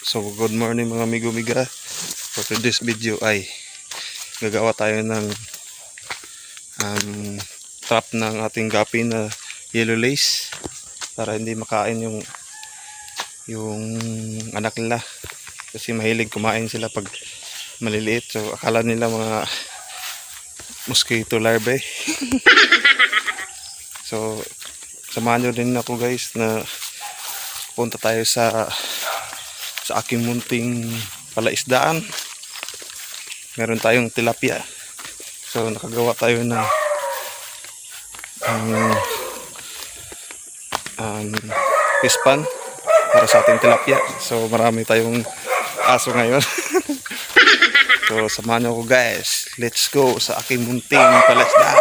So good morning mga amigo miga. For today's video ay gagawa tayo ng um, trap ng ating gapi na yellow lace para hindi makain yung yung anak nila. Kasi mahilig kumain sila pag maliliit. So akala nila mga mosquito larvae. So samahan nyo din ako guys na punta tayo sa sa aking munting palaisdaan. Meron tayong tilapia. So nakagawa tayo ng um, um, fish pan para sa ating tilapia. So marami tayong aso ngayon. so samahan niyo ako guys. Let's go sa aking munting palaisdaan.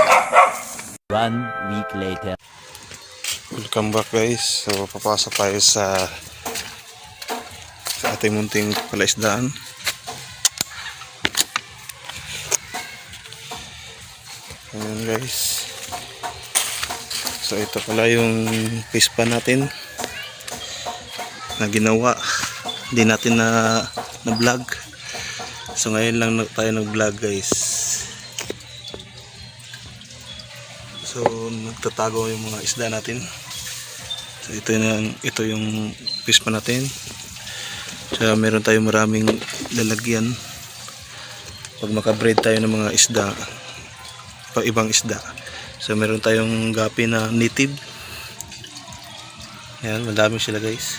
One week later. Welcome back guys. So papasok tayo sa sa ating munting palaisdaan. Ayan guys. So ito pala yung fish pan natin na ginawa. Hindi natin na na vlog. So ngayon lang tayo nag vlog guys. So nagtatago yung mga isda natin. So ito yung ito yung fish pan natin. So meron tayong maraming lalagyan. Pag makabreed tayo ng mga isda, pag ibang isda. So meron tayong gapi na native. Ayan, madami sila guys.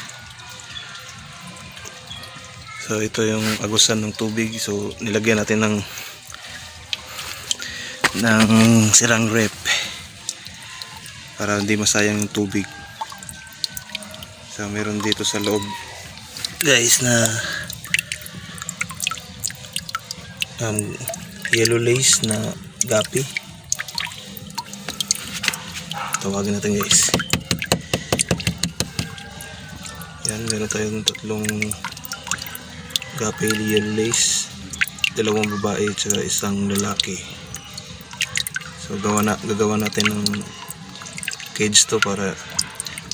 So ito yung agusan ng tubig. So nilagyan natin ng ng sirang rep para hindi masayang yung tubig. So meron dito sa loob guys na um, yellow lace na gapi. Tawagin natin guys. Yan, meron tayong tatlong gapi yellow lace. Dalawang babae at isang lalaki. So gawa na, gagawa natin ng cage to para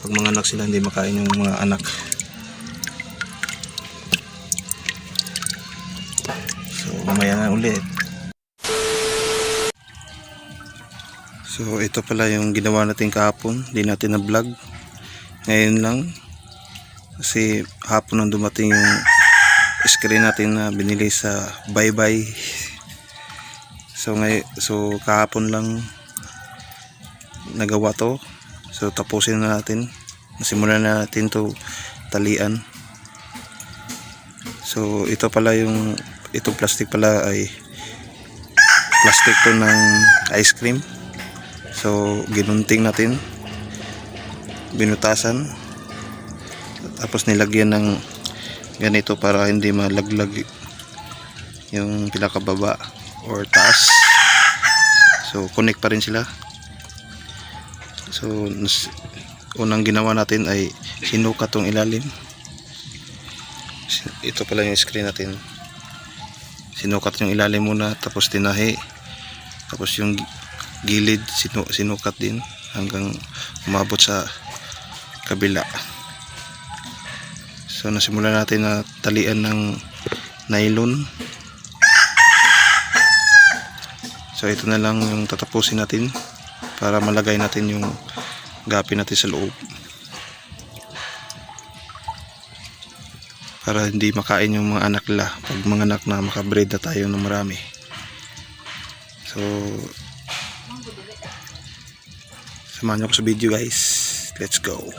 pag mga anak sila hindi makain yung mga anak. Ulit. So ito pala yung ginawa natin kahapon. Hindi natin na vlog. Ngayon lang. Kasi hapon nang dumating yung screen natin na binili sa bye bye. So ngay so kahapon lang nagawa to. So tapusin na natin. Simulan na natin to talian. So ito pala yung itong plastic pala ay plastic to ng ice cream. So ginunting natin. Binutasan. Tapos nilagyan ng ganito para hindi malaglag yung pinakababa or taas. So connect pa rin sila. So unang ginawa natin ay sinukat tong ilalim. Ito pala yung screen natin. Sinukat yung ilalim muna tapos tinahi. Tapos yung gi- gilid sinu- sinukat din hanggang umabot sa kabila. So nasimulan natin na talian ng nylon. So ito na lang yung tatapusin natin para malagay natin yung gapi natin sa loob. Para hindi makain yung mga anak nila pag mga anak na makabreed na tayo ng marami. So Samahan niyo ako sa video guys. Let's go.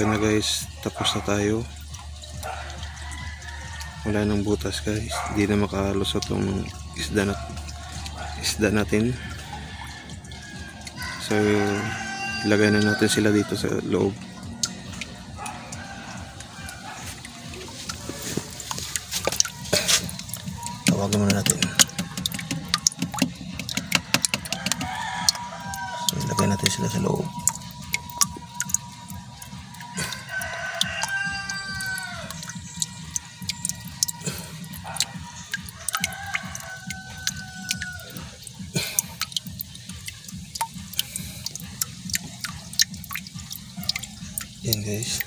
Ito na guys, tapos na tayo. Wala nang butas guys, hindi na makalusot yung isda na isda natin. So, ilagay na natin sila dito sa loob. Tawagan muna natin. So, ilagay natin sila sa loob. Yan guys.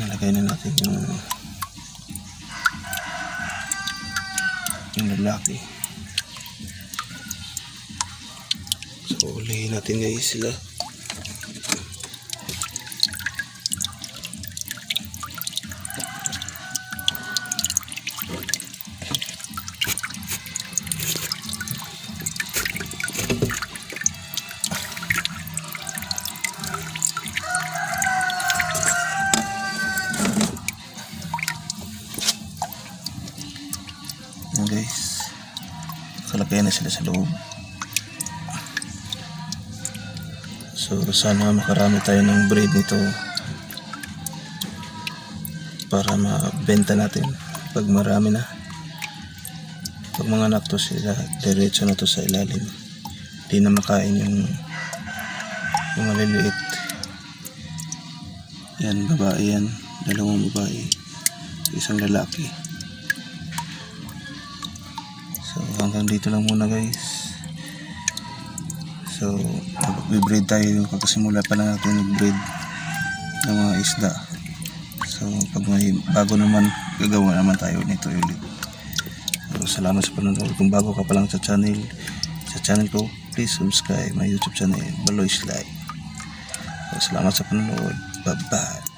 Nalagay na natin yung yung lalaki. So, ulihin natin guys sila. Kalagay na sila sa loob. So sana makarami tayo ng breed nito para mabenta natin pag marami na. Pag mga anak to sila, diretso na to sa ilalim. Hindi na makain yung yung maliliit. Yan, babae yan. Dalawang babae. Isang lalaki. Hanggang dito lang muna guys. So mag-breed tayo kakasimula pa lang natin mag-breed ng mga isda. So pag may bago naman gagawa naman tayo nito ulit. So, salamat sa panonood. Kung bago ka pa lang sa channel, sa channel ko, please subscribe my YouTube channel, Baloy Slide. So, salamat sa panonood. Bye-bye.